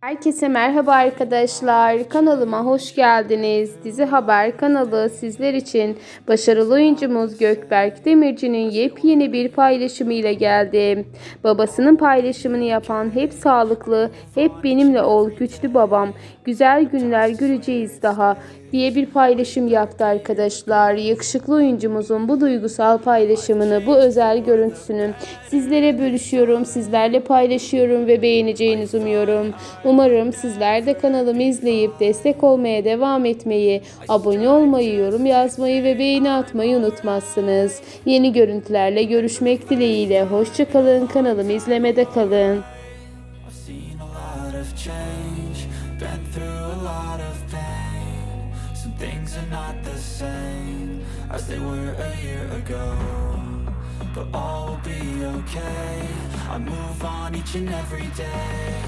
Herkese merhaba arkadaşlar. Kanalıma hoş geldiniz. Dizi Haber kanalı sizler için başarılı oyuncumuz Gökberk Demirci'nin yepyeni bir paylaşımı ile geldi. Babasının paylaşımını yapan hep sağlıklı, hep benimle ol güçlü babam. Güzel günler göreceğiz daha diye bir paylaşım yaptı arkadaşlar. Yakışıklı oyuncumuzun bu duygusal paylaşımını, bu özel görüntüsünü sizlere bölüşüyorum, sizlerle paylaşıyorum ve beğeneceğinizi umuyorum. Umarım sizler de kanalımı izleyip destek olmaya devam etmeyi, abone olmayı, yorum yazmayı ve beğeni atmayı unutmazsınız. Yeni görüntülerle görüşmek dileğiyle. Hoşçakalın, kanalımı izlemede kalın. Things are not the same as they were a year ago. But all will be okay. I move on each and every day.